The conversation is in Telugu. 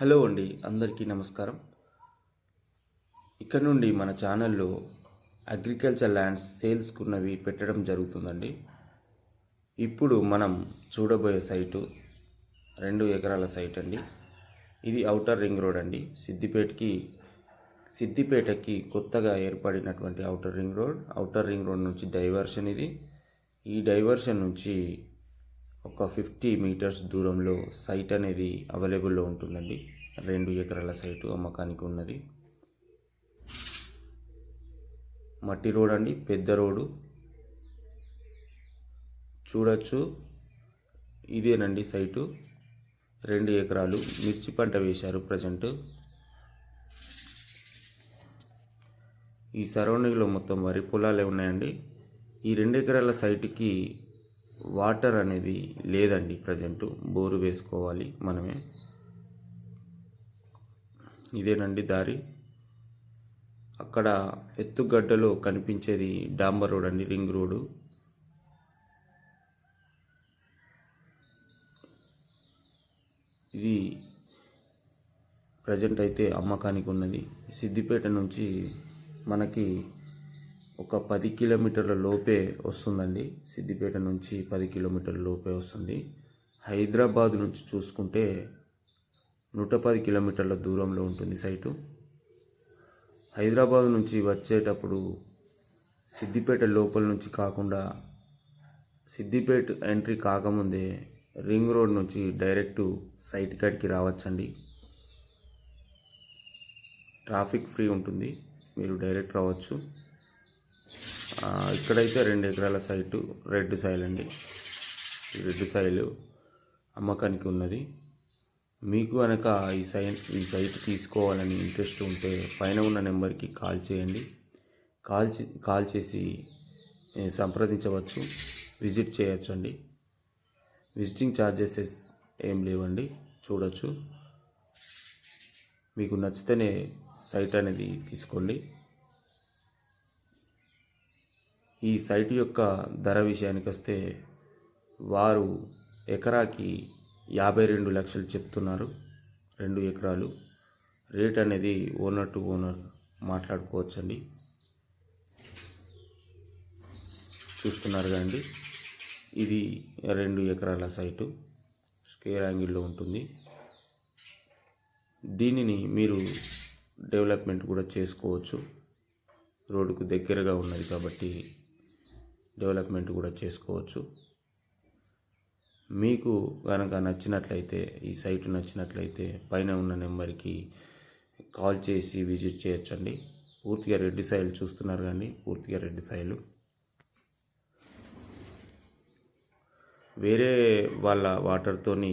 హలో అండి అందరికీ నమస్కారం. ఇక్కడ నుండి మన ఛానల్లో అగ్రికల్చర్ ల్యాండ్స్ సేల్స్కున్నవి పెట్టడం జరుగుతుందండి. ఇప్పుడు మనం చూడబోయే సైటు రెండు ఎకరాల సైట్ అండి. ఇది అవుటర్ రింగ్ రోడ్ అండి. సిద్దిపేటకి సిద్దిపేటకి కొత్తగా ఏర్పడినటువంటి outer ring road outer ring road నుంచి డైవర్షన్ ఇది. ఈ డైవర్షన్ నుంచి ఒక ఫిఫ్టీ మీటర్స్ దూరంలో సైట్ అనేది అవైలబుల్లో ఉంటుందండి. రెండు ఎకరాల సైటు అమ్మకానికి ఉన్నది. మట్టి రోడ్ అండి పెద్ద రోడ్డు చూడొచ్చు. ఇదేనండి సైటు. రెండు ఎకరాలు మిర్చి పంట వేశారు ప్రజెంట్. ఈ సరౌండింగ్లో మొత్తం వరి పొలాలే ఉన్నాయండి. ఈ రెండు ఎకరాల సైటుకి వాటర్ అనేది లేదండి ప్రజెంట్. బోరు వేసుకోవాలి మనమే. ఇదేనండి దారి. అక్కడ ఎత్తుగడ్డలో కనిపించేది డాంబర్ రోడ్ అండి రింగ్ రోడ్డు ఇది ప్రజెంట్ అయితే అమ్మకానికి ఉన్నది. సిద్దిపేట నుంచి మనకి ఒక పది కిలోమీటర్ల లోపే వస్తుందండి. సిద్దిపేట నుంచి పది కిలోమీటర్ల లోపే వస్తుంది. హైదరాబాద్ నుంచి చూసుకుంటే నూట పది కిలోమీటర్ల దూరంలో ఉంటుంది సైటు. హైదరాబాద్ నుంచి వచ్చేటప్పుడు సిద్దిపేట లోపల నుంచి కాకుండా సిద్దిపేట ఎంట్రీ కాకముందే రింగ్ రోడ్ నుంచి డైరెక్ట్ సైట్ కాడికి రావచ్చండి. ట్రాఫిక్ ఫ్రీ ఉంటుంది. మీరు డైరెక్ట్ రావచ్చు. ఇక్కడైతే రెండు ఎకరాల సైటు రెడ్ సాయిల్ అండి. రెడ్ సాయిల్ అమ్మకానికి ఉన్నది. మీకు కనుక ఈ సైన్ ఈ సైట్ తీసుకోవాలని ఇంట్రెస్ట్ ఉంటే పైన ఉన్న నెంబర్కి కాల్ చేయండి. కాల్ చే కాల్ చేసి సంప్రదించవచ్చు విజిట్ చేయొచ్చు అండి విజిటింగ్ ఛార్జెసెస్ ఏం లేవండి చూడొచ్చు. మీకు నచ్చితేనే సైట్ అనేది తీసుకోండి. ఈ సైట్ యొక్క ధర విషయానికి వస్తే వారు ఎకరాకి యాభై రెండు లక్షలు చెప్తున్నారు రెండు ఎకరాలు. రేట్ అనేది ఓనర్ టు ఓనర్ మాట్లాడుకోవచ్చండి. చూస్తున్నారు కదండి ఇది రెండు ఎకరాల సైటు స్కేర్ యాంగిల్లో ఉంటుంది. దీనిని మీరు డెవలప్మెంట్ కూడా చేసుకోవచ్చు. రోడ్డుకు దగ్గరగా ఉన్నది కాబట్టి డెవలప్మెంట్ కూడా చేసుకోవచ్చు. మీకు కనుక నచ్చినట్లయితే ఈ సైట్ నచ్చినట్లయితే పైన ఉన్న నెంబర్కి కాల్ చేసి విజిట్ చేయొచ్చండి. పూర్తిగా రెడ్ సాయిల్ చూస్తున్నారు కానీ పూర్తిగా రెడ్ సైలు. వేరే వాళ్ళ వాటర్తోని